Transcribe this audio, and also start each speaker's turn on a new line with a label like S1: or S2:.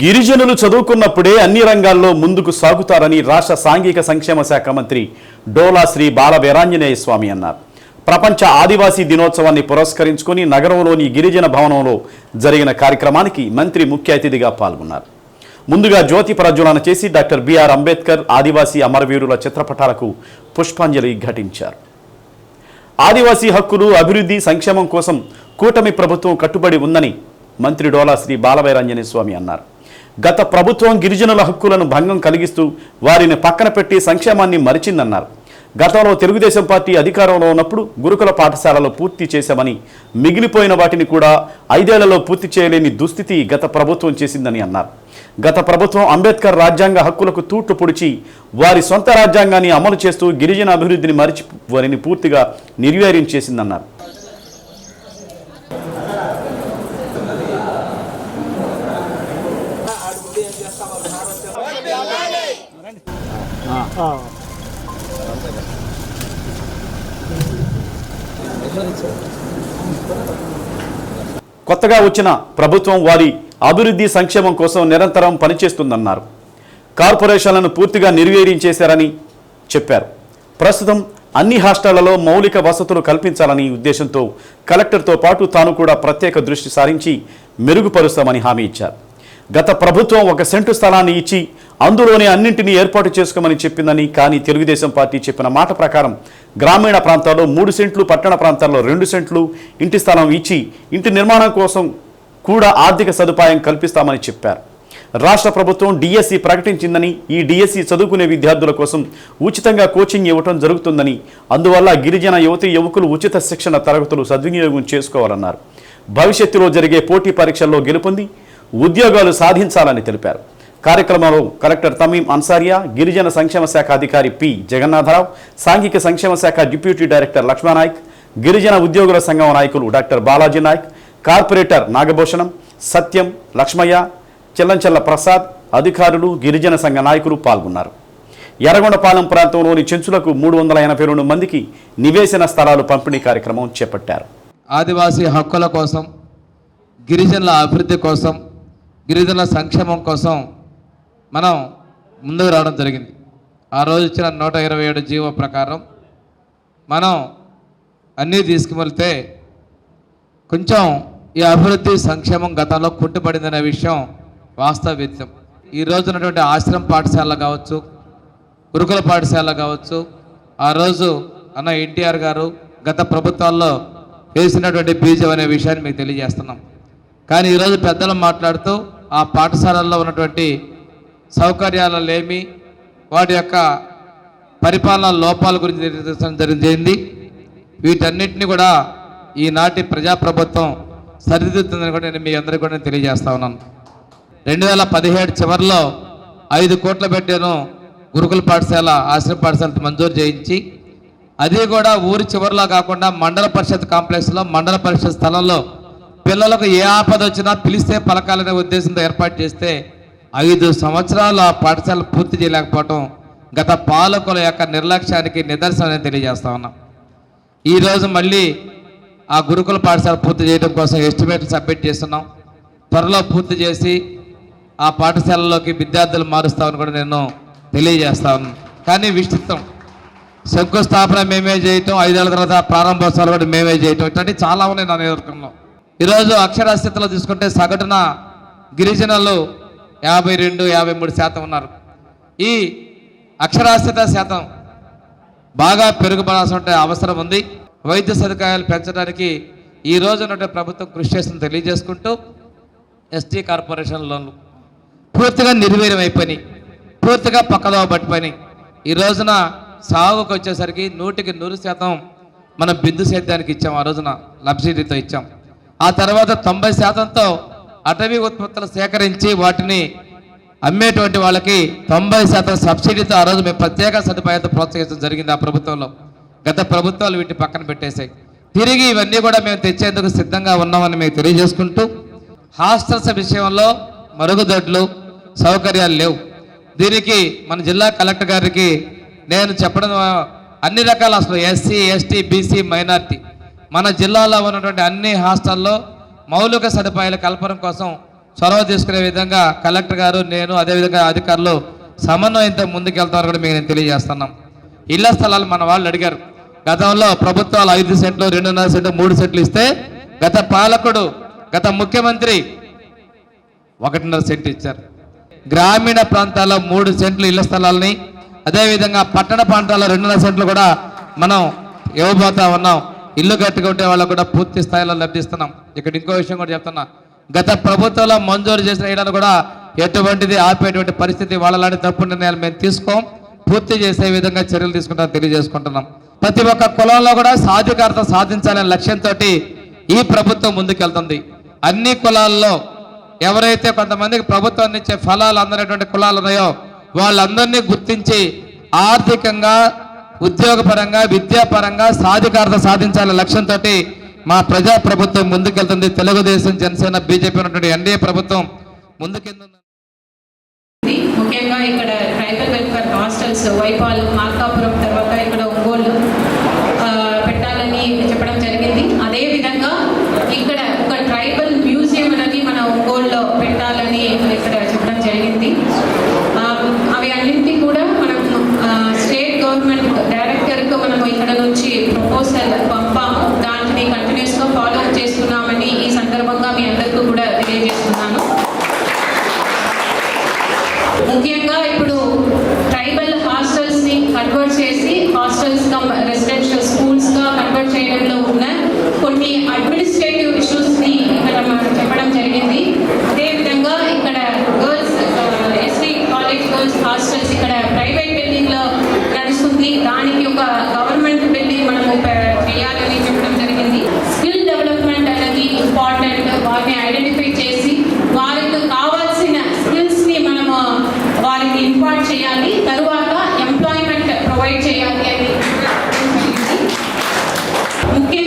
S1: గిరిజనులు చదువుకున్నప్పుడే అన్ని రంగాల్లో ముందుకు సాగుతారని రాష్ట్ర సాంఘిక సంక్షేమ శాఖ మంత్రి డోలా శ్రీ బాల వీరాంజనేయ స్వామి అన్నారు. ప్రపంచ ఆదివాసీ దినోత్సవాన్ని పురస్కరించుకొని నగరంలోని గిరిజన భవనంలో జరిగిన కార్యక్రమానికి మంత్రి ముఖ్య అతిథిగా పాల్గొన్నారు. ముందుగా జ్యోతి ప్రజ్వలన చేసి డాక్టర్ బిఆర్ అంబేద్కర్ ఆదివాసీ అమరవీరుల చిత్రపటాలకు పుష్పాంజలి ఘటించారు. ఆదివాసీ హక్కులు అభివృద్ధి సంక్షేమం కోసం కూటమి ప్రభుత్వం కట్టుబడి ఉందని మంత్రి డోలా శ్రీ బాలవైరంజనే స్వామి అన్నారు. గత ప్రభుత్వం గిరిజనుల హక్కులను భంగం కలిగిస్తూ వారిని పక్కన పెట్టి సంక్షేమాన్ని మరిచిందన్నారు. గతంలో తెలుగుదేశం పార్టీ అధికారంలో ఉన్నప్పుడు గురుకుల పాఠశాలలో పూర్తి చేశామని మిగిలిపోయిన వాటిని కూడా ఐదేళ్ళలో పూర్తి చేయలేని దుస్థితి గత ప్రభుత్వం చేసిందని అన్నారు. గత ప్రభుత్వం అంబేద్కర్ రాజ్యాంగ హక్కులకు తూట్లు పొడిచి వారి సొంత రాజ్యాంగాన్ని అమలు చేస్తూ గిరిజన అభివృద్ధిని మరిచి వారిని పూర్తిగా నిర్వీర్యం చేసిందన్నారు. కొత్తగా వచ్చిన ప్రభుత్వం వారి అభివృద్ధి సంక్షేమం కోసం నిరంతరం పనిచేస్తుందన్నారు. కార్పొరేషన్లను పూర్తిగా నిర్వీర్యం చేశారని చెప్పారు. ప్రస్తుతం అన్ని హాస్టళ్ళలో మౌలిక వసతులు కల్పించాలని ఉద్దేశంతో కలెక్టర్తో పాటు తాను కూడా ప్రత్యేక దృష్టి సారించి మెరుగుపరుస్తామని హామీ ఇచ్చారు. గత ప్రభుత్వం ఒక సెంటు స్థలాన్ని ఇచ్చి అందులోనే అన్నింటినీ ఏర్పాటు చేసుకోమని చెప్పిందని కానీ తెలుగుదేశం పార్టీ చెప్పిన మాట ప్రకారం గ్రామీణ ప్రాంతాల్లో మూడు సెంట్లు పట్టణ ప్రాంతాల్లో రెండు సెంట్లు ఇంటి స్థలం ఇచ్చి ఇంటి నిర్మాణం కోసం కూడా ఆర్థిక సదుపాయం కల్పిస్తామని చెప్పారు. రాష్ట్ర ప్రభుత్వం డిఎస్సి ప్రకటించిందని ఈ డిఎస్సి చదువుకునే విద్యార్థుల కోసం ఉచితంగా కోచింగ్ ఇవ్వటం జరుగుతుందని అందువల్ల గిరిజన యువతి యువకులు ఉచిత శిక్షణ తరగతులు సద్వినియోగం చేసుకోవాలన్నారు. భవిష్యత్తులో జరిగే పోటీ పరీక్షల్లో గెలుపొంది ఉద్యోగాలు సాధించాలని తెలిపారు. కార్యక్రమంలో కలెక్టర్ తమీం అన్సారియా గిరిజన సంక్షేమ శాఖ అధికారి పి. జగన్నాథరావు సాంఘిక సంక్షేమ శాఖ డిప్యూటీ డైరెక్టర్ లక్ష్మణనాయక్ గిరిజన ఉద్యోగుల సంఘం నాయకులు డాక్టర్ బాలాజీ నాయక్ కార్పొరేటర్ నాగభూషణం సత్యం లక్ష్మయ్య చెల్లంచెల్ల ప్రసాద్ అధికారులు గిరిజన సంఘ నాయకులు పాల్గొన్నారు. ఎర్రగొండపాలెం ప్రాంతంలోని చెంచులకు మూడు వందల ఎనభై రెండు మందికి నివేశన స్థలాలు పంపిణీ కార్యక్రమం చేపట్టారు.
S2: ఆదివాసీ హక్కుల కోసం గిరిజనుల అభివృద్ధి కోసం గిరిజనుల సంక్షేమం కోసం మనం ముందుకు రావడం జరిగింది. ఆ రోజు ఇచ్చిన నూట ఇరవై ఏడు జీవో ప్రకారం మనం అన్నీ తీసుకువెళ్తే కొంచెం ఈ అభివృద్ధి సంక్షేమం గతంలో కుంటుపడిందనే విషయం వాస్తవిత్యం ఈ రోజు ఉన్నటువంటి ఆశ్రమ పాఠశాల కావచ్చు గురుకుల పాఠశాల కావచ్చు ఆ రోజు అన్న ఎన్టీఆర్ గారు గత ప్రభుత్వాల్లో వేసినటువంటి బీజం అనే విషయాన్ని మీకు తెలియజేస్తున్నాం. కానీ ఈరోజు పెద్దలు మాట్లాడుతూ ఆ పాఠశాలల్లో ఉన్నటువంటి సౌకర్యాల లేమి వాటి యొక్క పరిపాలన లోపాల గురించి తెలియజేయడం జరిగింది. వీటన్నిటిని కూడా ఈనాటి ప్రజాప్రభుత్వం సరిదిద్దుతుందని కూడా నేను మీ అందరికీ కూడా తెలియజేస్తా ఉన్నాను. రెండు వేల పదిహేడు చివరిలో ఐదు కోట్ల పెట్టాను గురుకుల పాఠశాల ఆశ్రమ పాఠశాల మంజూరు చేయించి అది కూడా ఊరి చివరిలో కాకుండా మండల పరిషత్ కాంప్లెక్స్లో మండల పరిషత్ స్థలంలో పిల్లలకు ఏ ఆపద వచ్చినా పిలిస్తే పలకాలనే ఉద్దేశంతో ఏర్పాటు చేస్తే ఐదు సంవత్సరాలు ఆ పాఠశాల పూర్తి చేయలేకపోవటం గత పాలకుల యొక్క నిర్లక్ష్యానికి నిదర్శనం తెలియజేస్తా ఉన్నాం. ఈరోజు మళ్ళీ ఆ గురుకుల పాఠశాల పూర్తి చేయడం కోసం ఎస్టిమేట్ సబ్మిట్ చేస్తున్నాం. త్వరలో పూర్తి చేసి ఆ పాఠశాలలోకి విద్యార్థులు మారుస్తామని కూడా నేను తెలియజేస్తా ఉన్నాను కానీ విస్తృతం. శంకుస్థాపన మేమే చేయటం ఐదేళ్ళ తర్వాత ప్రారంభోత్సవాలు కూడా మేమే చేయటం ఇట్లాంటివి చాలా ఉన్నాయి నా నియోజకవర్గంలో. ఈరోజు అక్షరాస్యతలో తీసుకుంటే సగటున గిరిజనులు యాభై రెండు యాభై మూడు శాతం ఉన్నారు. ఈ అక్షరాస్యత శాతం బాగా పెరుగుపడాల్సిన అవసరం ఉంది. వైద్య సదుపాయాలు పెంచడానికి ఈ రోజు ప్రభుత్వం కృషి చేస్తుందని తెలియజేసుకుంటూ ఎస్టీ కార్పొరేషన్ లోన్లు పూర్తిగా నిర్వీర్యం అయిపోయినాయి. పూర్తిగా పక్కదో పట్టిపోయినాయి ఈ రోజున సాగుకు వచ్చేసరికి నూటికి నూరు శాతం మనం బిందు సేద్యానికి ఇచ్చాం. ఆ రోజున లబ్సిడీతో ఇచ్చాం. ఆ తర్వాత తొంభై శాతంతో అటవీ ఉత్పత్తులు సేకరించి వాటిని అమ్మేటువంటి వాళ్ళకి తొంభై శాతం సబ్సిడీతో ఆ రోజు మేము ప్రత్యేక సదుపాయాలతో ప్రోత్సహించడం జరిగింది ఆ ప్రభుత్వంలో. గత ప్రభుత్వాలు వీటిని పక్కన పెట్టేశాయి. తిరిగి ఇవన్నీ కూడా మేము తెచ్చేందుకు సిద్ధంగా ఉన్నామని మేము తెలియజేసుకుంటూ హాస్టల్స్ విషయంలో మరుగుదొడ్లు సౌకర్యాలు లేవు. దీనికి మన జిల్లా కలెక్టర్ గారికి నేను చెప్పడం అన్ని రకాల అసలు ఎస్సీ ఎస్టీ బీసీ మైనార్టీ మన జిల్లాలో ఉన్నటువంటి అన్ని హాస్టల్లో మౌలిక సదుపాయాల కల్పన కోసం చొరవ తీసుకునే విధంగా కలెక్టర్ గారు నేను అదేవిధంగా అధికారులు సమన్వయంతో ముందుకెళ్తామని కూడా మీకు నేను తెలియజేస్తున్నాం. ఇళ్ళ స్థలాలు మన వాళ్ళు అడిగారు. గతంలో ప్రభుత్వాలు ఐదు సెంట్లు రెండున్నర సెంట్లు మూడు సెంట్లు ఇస్తే గత పాలకుడు గత ముఖ్యమంత్రి ఒకటిన్నర సెంట్ ఇచ్చారు. గ్రామీణ ప్రాంతాల్లో మూడు సెంట్లు ఇళ్ళ స్థలాలని అదేవిధంగా పట్టణ ప్రాంతాల్లో రెండున్నర సెంట్లు కూడా మనం ఇవ్వబోతా ఉన్నాం. ఇల్లు కట్టుకుంటే వాళ్ళకు కూడా పూర్తి స్థాయిలో లభిస్తున్నాం ఇక్కడ ఇంకో విషయం కూడా చెప్తున్నా. గత ప్రభుత్వంలో మంజూరు చేసిన ఇళ్ళను కూడా ఎటువంటిది ఆపేటువంటి పరిస్థితి వాళ్ళలాంటి తప్పు నిర్ణయాలు మేము తీసుకోం. పూర్తి చేసే విధంగా చర్యలు తీసుకుంటాం తెలియజేసుకుంటున్నాం. ప్రతి ఒక్క కులంలో కూడా సాధికారత సాధించాలనే లక్ష్యంతో ఈ ప్రభుత్వం ముందుకెళ్తుంది. అన్ని కులాల్లో ఎవరైతే కొంతమందికి ప్రభుత్వం ఇచ్చే ఫలాలు అందనేటువంటి కులాలు ఉన్నాయో వాళ్ళందరినీ గుర్తించి ఆర్థికంగా ఉద్యోగపరంగా విద్యాపరంగా సాధికారత సాధించాలనే లక్ష్యంతో మా ప్రజా ప్రభుత్వం ముందుకెళ్తుంది. తెలుగుదేశం జనసేన బీజేపీ ఉన్నటువంటి ఎన్డీఏ ప్రభుత్వం ముందుకెళ్తుంది.
S3: ముఖ్యంగా ఇక్కడ ట్రైబల్ వెల్ఫేర్ హాస్టల్స్ వైపాల్ మార్కాపురం తర్వాత ఇక్కడ ఒంగోలు Thank. Okay.